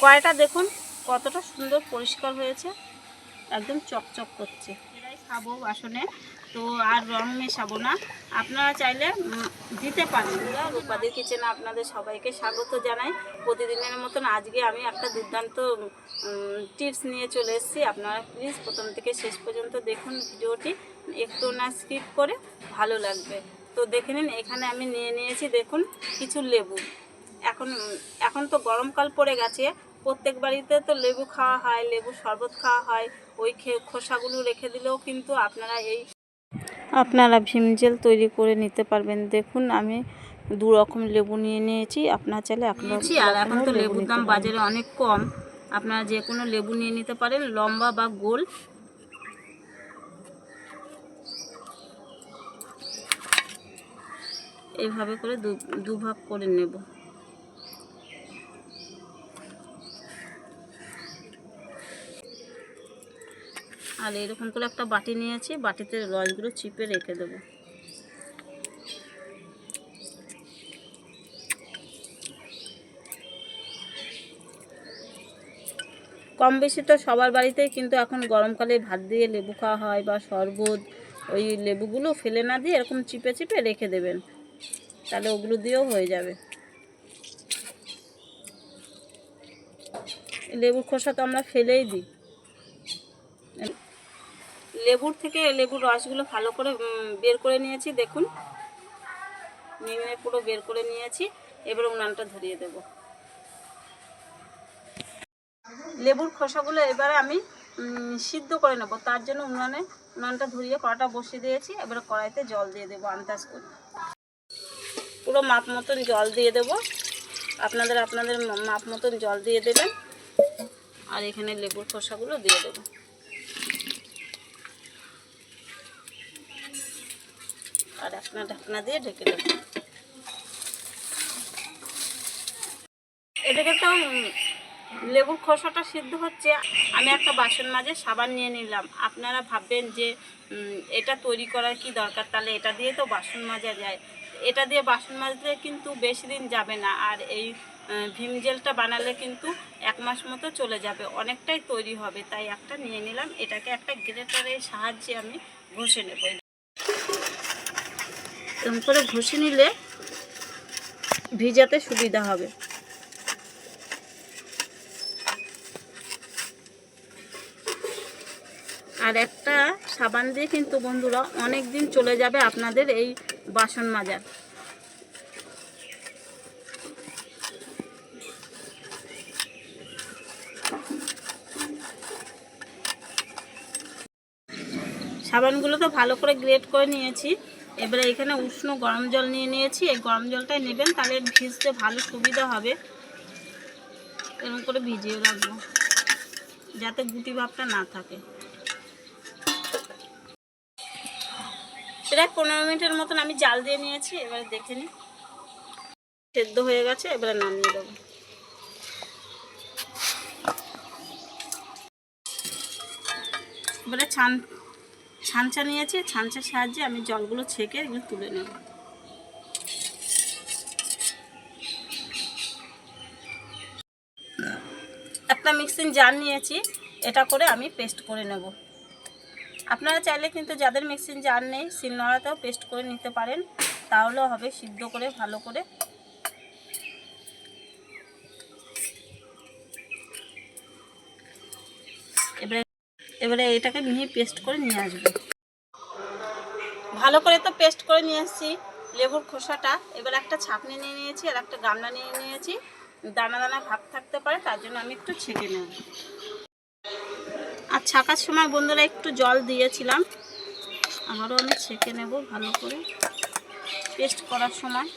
কড়াইটা দেখুন? কতটা সুন্দর পরিষ্কার হয়েছে। একদম চকচক করছে। এটাই খাব বাসনে। তো আর রং মেশাবো না। আপনারা চাইলে দিতে পারেন। রূপাদের কিচেনে আপনাদের সবাইকে স্বাগত জানাই। প্রতিদিনের মতন আজকে আমি একটা দুর্দান্ত টিপস নিয়ে চলে এসেছি। আপনারা প্লিজ প্রথম থেকে শেষ পর্যন্ত দেখুন ভিডিওটি। একটু না স্কিপ করে ভালো লাগবে। তো দেখে নিন, এখানে আমি নিয়ে নিয়েছি দেখুন কিছু লেবু। এখন এখন তো গরমকাল পড়ে গেছে। প্রত্যেক বাড়িতে তো লেবু খাওয়া হয় লেবু শরবত খাওয়া হয়। ওই খোসাগুলো রেখে দিলেও কিন্তু আপনারা এই আপনারা ভীম জেল তৈরি করে নিতে পারবেন। দেখুন আমি দু রকম লেবু নিয়ে নিয়েছি। আপনার চাইলে নিয়েছি আর এখন তো লেবুর দাম বাজারে অনেক কম। আপনারা যে কোনো লেবু নিয়ে নিতে পারেন লম্বা বা গোল। এইভাবে করে দু দুভাগ করে নেব। আর এরকম করে একটা বাটি নিয়েছি বাটিতে রসগুলো চিপে রেখে দেবো। কম বেশি তো সবার বাড়িতেই, কিন্তু এখন গরমকালে ভাত দিয়ে লেবু খাওয়া হয় বা শরবত, ওই লেবুগুলো ফেলে না দিয়ে এরকম চিপে চিপে রেখে দেবেন। তাহলে ওগুলো দিয়েও হয়ে যাবে। লেবুর খোসা তো আমরা ফেলেই দিই। লেবুর থেকে লেবুর রসগুলো ভালো করে বের করে নিয়েছি, দেখুন। নিমে পুরো বের করে নিয়েছি। এবার উনানটা ধরিয়ে দেব। লেবুর খোসাগুলো এবারে আমি সিদ্ধ করে নেব। তার জন্য উনানে, উনানটা ধরিয়ে কড়াটা বসিয়ে দিয়েছি। এবারে কড়াইতে জল দিয়ে দেবো আন্দাজ করে। পুরো মাপ মতন জল দিয়ে দেব। আপনাদের আপনাদের মাপ মতন জল দিয়ে দেবেন। আর এখানে লেবুর খোসাগুলো দিয়ে দেবো। আর ঢাকনা ঢাকনা দিয়ে ঢেকে দেবো। এদিকে তো লেবুর খোসাটা সিদ্ধ হচ্ছে। আমি একটা বাসন মাঝে সাবান নিয়ে নিলাম। আপনারা ভাববেন যে এটা তৈরি করার কি দরকার? তাহলে এটা দিয়ে তো বাসন মাজা যায়। এটা দিয়ে বাসন মাজলে কিন্তু বেশি দিন যাবে না। আর এই ভীম জেলটা বানালে কিন্তু এক মাস মতো চলে যাবে। অনেকটাই তৈরি হবে। তাই একটা নিয়ে নিলাম। এটাকে একটা গ্রেটারের সাহায্যে আমি ঘষে নেব। এরকম করে ঘষে নিলে ভিজাতে সুবিধা হবে। আর একটা সাবান দিয়ে কিন্তু বন্ধুরা অনেক দিন চলে যাবে আপনাদের এই বাসন মাজার। সাবানগুলো তো ভালো করে গ্রেট করে নিয়েছি। এবারে এখানে উষ্ণ গরম জল নিয়ে নিয়েছি। এই গরম জলটাই নেবেন, তাহলে ভিজতে ভালো সুবিধা হবে। এরকম করে ভিজিয়ে রাখব, যাতে গুটি ভাবটা না থাকে। প্রায় পনেরো মিনিটের মতন আমি জাল দিয়ে নিয়েছি, এবারে দেখে নিই। সেদ্ধ হয়ে গেছে, এবারে নামিয়ে দেবো। এবারে ছান ছানচা নিয়েছি ছানচার সাহায্যে আমি জলগুলো ছেঁকে এগুলো তুলে নেব। একটা মিক্সিং জার নিয়েছি, এটা করে আমি পেস্ট করে নেব। আপনারা চাইলে কিন্তু যাদের মিক্সিং জার নেই, শিলনোড়াতেও পেস্ট করে নিতে পারেন, তাহলেও হবে সিদ্ধ করে, ভালো করে এবারে এটাকে নিয়ে পেস্ট করে নিয়ে আসব। ভালো করে তো পেস্ট করে নিয়ে এসেছি লেবুর খোসাটা। এবার একটা ছাঁকনি নিয়ে নিয়েছি, আর একটা গামলা নিয়ে নিয়েছি। দানা দানা ভাব থাকতে পারে, তার জন্য আমি একটু ছেঁকে নেব। আর ছাকার সময় বন্ধুরা একটু জল দিয়েছিলাম, আবারও আমি ছেঁকে নেব ভালো করে। পেস্ট করার সময়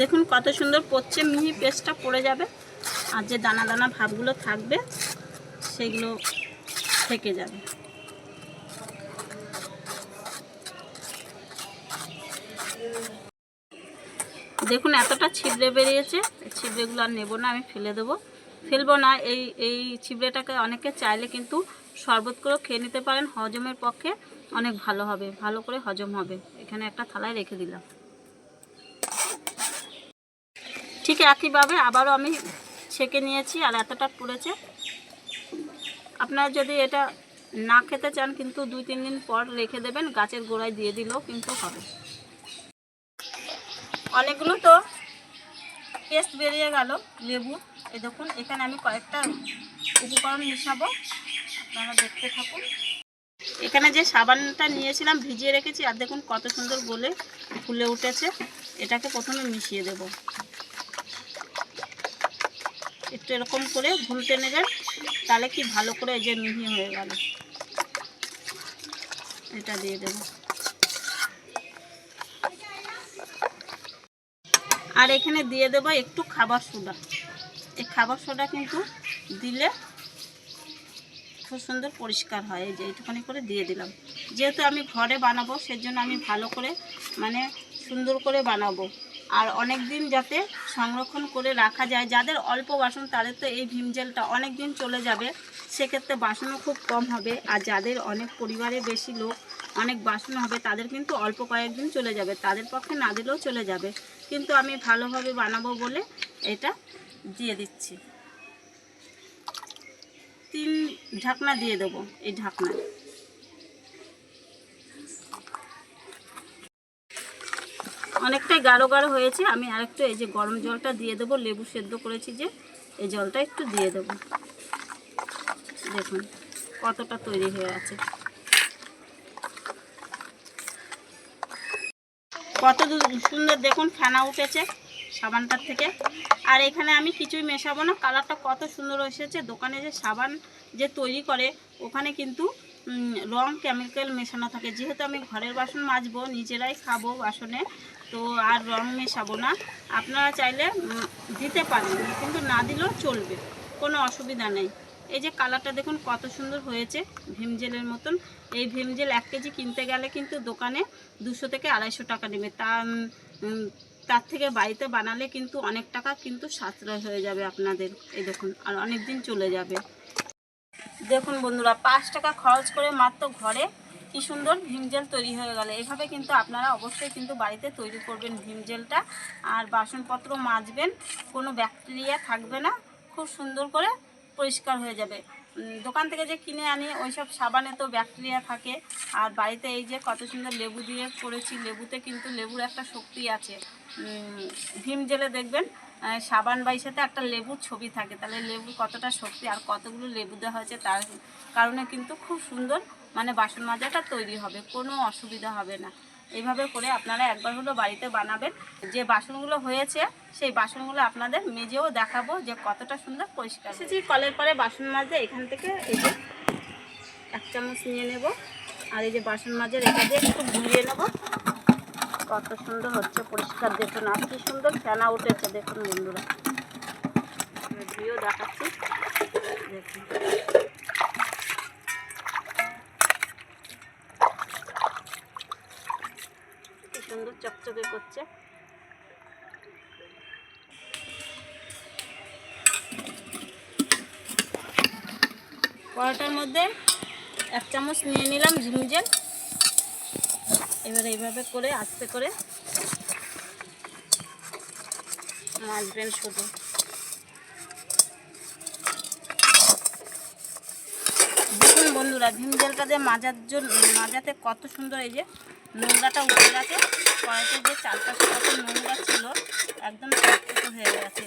দেখুন কত সুন্দর পড়ছে, মিহি পেস্টটা পড়ে যাবে। আর যে দানা দানা ভাবগুলো থাকবে, সেগুলো থেকে যাবে। দেখুন, এতটা ছিদ্রে বেরিয়েছে ছিদ্রেগুলো আর নেব না, আমি ফেলে দেবো। ফেলব না, এই এই চিবড়েটাকে অনেকে চাইলে কিন্তু শরবত করেও খেয়ে নিতে পারেন। হজমের পক্ষে অনেক ভালো হবে, ভালো করে হজম হবে। এখানে একটা থালায় রেখে দিলাম। ঠিক একইভাবে আবারও আমি ছেঁকে নিয়েছি আর এতটা পড়েছে। আপনারা যদি এটা না খেতে চান, কিন্তু দুই তিন দিন পর রেখে দেবেন, গাছের গোড়ায় দিয়ে দিলেও কিন্তু হবে। অনেকগুলো তো পেস্ট বেরিয়ে গেল, লেবু। এই দেখুন, এখানে আমি কয়েকটা উপকরণ মিশাবো। আপনারা দেখতে থাকুন। এখানে যে সাবানটা নিয়েছিলাম, ভিজিয়ে রেখেছি, আর দেখুন কত সুন্দর গলে ফুলে উঠেছে। এটাকে প্রথমে মিশিয়ে দেব। একটু এরকম করে ভুলতে নেবেন তাহলে কি ভালো করে যে মিহি হয়ে গেল। এটা দিয়ে দেবো। আর এখানে দিয়ে দেবো একটু খাবার সোডা। এই খাবার সোডা কিন্তু দিলে খুব সুন্দর পরিষ্কার হয়। যে এইটুখানি করে দিয়ে দিলাম। যেহেতু আমি ঘরে বানাবো, সেজন্য আমি ভালো করে মানে সুন্দর করে বানাবো। আর অনেক দিন যাতে সংরক্ষণ করে রাখা যায়। যাদের অল্প বাসন, তাদের তো এই ভীম জেলটা অনেক দিন চলে যাবে। সেক্ষেত্রে বাসনও খুব কম হবে। আর যাদের অনেক পরিবারে বেশি লোক, অনেক বাসন হবে, তাদের কিন্তু অল্প কয়েকদিন চলে যাবে। তাদের পক্ষে না দিলেও চলে যাবে। কিন্তু আমি ভালোভাবে বানাবো বলে এটা দিয়ে দিচ্ছি। তিন ঢাকনা দিয়ে দেবো এই ঢাকনা অনেকটাই গাঢ় গাঢ় হয়েছে, আমি আরেকটু এই যে গরম জলটা দিয়ে দেবো, লেবু সেদ্ধ করেছি যে, এই জলটা একটু দিয়ে দেবো। দেখুন কতটা তৈরি হয়ে আছে। কত সুন্দর দেখুন ফেনা উঠেছে সাবানটার থেকে। আর এখানে আমি কিছুই মেশাবো না, কালারটা কত সুন্দর এসেছে। দোকানে যে সাবান যে তৈরি করে, ওখানে কিন্তু রং কেমিক্যাল মেশানো থাকে। যেহেতু আমি ঘরের বাসন মাজবো, নিজেরাই খাব বাসনে তো আর রং মেশাবো না। আপনারা চাইলে দিতে পারেন, কিন্তু না দিলেও চলবে, কোনো অসুবিধা নেই। এই যে কালারটা দেখুন, কত সুন্দর হয়েছে ভীম জেলের মতন। এই ভীম জেল এক কেজি কিনতে গেলে কিন্তু দোকানে দুশো থেকে আড়াইশো টাকা নেবে। তা তার থেকে বাড়িতে বানালে কিন্তু অনেক টাকা কিন্তু সাশ্রয় হয়ে যাবে আপনাদের, এই দেখুন, আর অনেক দিন চলে যাবে। দেখুন বন্ধুরা, পাঁচ টাকা খরচ করে মাত্র ঘরে কি সুন্দর ভীম জেল তৈরি হয়ে গেল। এভাবে কিন্তু আপনারা অবশ্যই কিন্তু বাড়িতে তৈরি করবেন ভীম জেলটা। আর বাসনপত্র মাজবেন, কোনো ব্যাকটেরিয়া থাকবে না, খুব সুন্দর করে পরিষ্কার হয়ে যাবে। দোকান থেকে যে কিনে আনি, ওইসব সাবানে তো ব্যাকটেরিয়া থাকে। আর বাড়িতে এই যে কত সুন্দর লেবু দিয়ে করেছি, লেবুতে কিন্তু লেবুর একটা শক্তি আছে। ভীম জেলে দেখবেন সাবান বাইসাতে একটা লেবুর ছবি থাকে। তাহলে লেবু কতটা শক্তি আর কতগুলো লেবু দেওয়া হয়েছে তার কারণে কিন্তু খুব সুন্দর মানে বাসন মাজাটা তৈরি হবে, কোনো অসুবিধা হবে না। এইভাবে করে আপনারা একবার হলো বাড়িতে বানাবেন। যে বাসনগুলো হয়েছে, সেই বাসনগুলো আপনাদের মেজেও দেখাবো যে কতটা সুন্দর পরিষ্কার। এসেছি কলের পরে বাসন মাজে, এখান থেকে এই যে এক চামচ নিয়ে নেব। আর এই যে বাসন মাজার, এটা দিয়ে একটু ঘুরিয়ে নেব। কত সুন্দর হচ্ছে পরিষ্কার, দেখুন আর কি সুন্দর ফেনা উঠেছে, দেখুন বন্ধুরা। ধুয়েও দেখাচ্ছি, দেখুন। সুন্দর চকচকে করছে। পরোটার মধ্যে এক চামচ নিয়ে নিলাম ঝিমজেল এবার এইভাবে করে আস্তে করে মাজবেন শুধু দেখুন বন্ধুরা ভীম জেলটা দিয়ে মাজার জন্য, মাজাতে কত সুন্দর এই যে নোংরাটা উঠে গেছে। কড়াইতে যে চারপাশে কত নোংরা ছিল, একদম চকচকে হয়ে গেছে।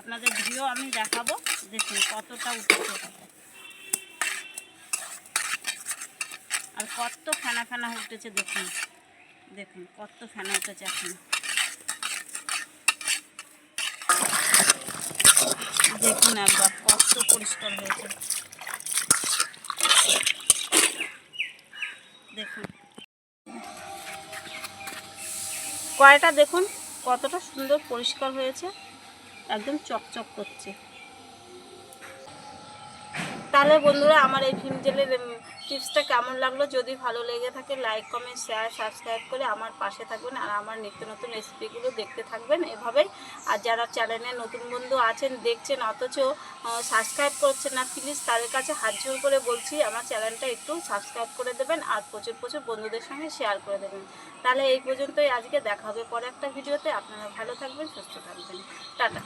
আপনাদের ভিডিও আমি দেখাবো। দেখুন কতটা উঠেছে আর কত ফেনা ফেনা উঠেছে, দেখুন। দেখুন কত ফেনা উঠেছে এখন। দেখুন একবার কত পরিষ্কার হয়েছে। দেখুন। কড়াইটা দেখুন, কতটা সুন্দর পরিষ্কার হয়েছে, একদম চকচক করছে। তাহলে বন্ধুরা, আমার এই ভিম জেলের টিপসটা কেমন লাগল? যদি ভালো লেগে থাকে লাইক কমেন্ট শেয়ার সাবস্ক্রাইব করে আমার পাশে থাকবেন আর আমার নিত্য নতুন রেসিপিগুলো দেখতে থাকবেন এভাবেই। আর যারা চ্যানেলে নতুন বন্ধু আছেন, দেখছেন, অথচ সাবস্ক্রাইব করছেন না প্লিজ তাদের কাছে হাত জোর করে বলছি, আমার চ্যানেলটা একটু সাবস্ক্রাইব করে দেবেন আর প্রচুর প্রচুর বন্ধুদের সঙ্গে শেয়ার করে দেবেন। তাহলে এই পর্যন্তই আজকে, দেখা হবে পরে একটা ভিডিওতে। আপনারা ভালো থাকবেন, সুস্থ থাকবেন। টাটা।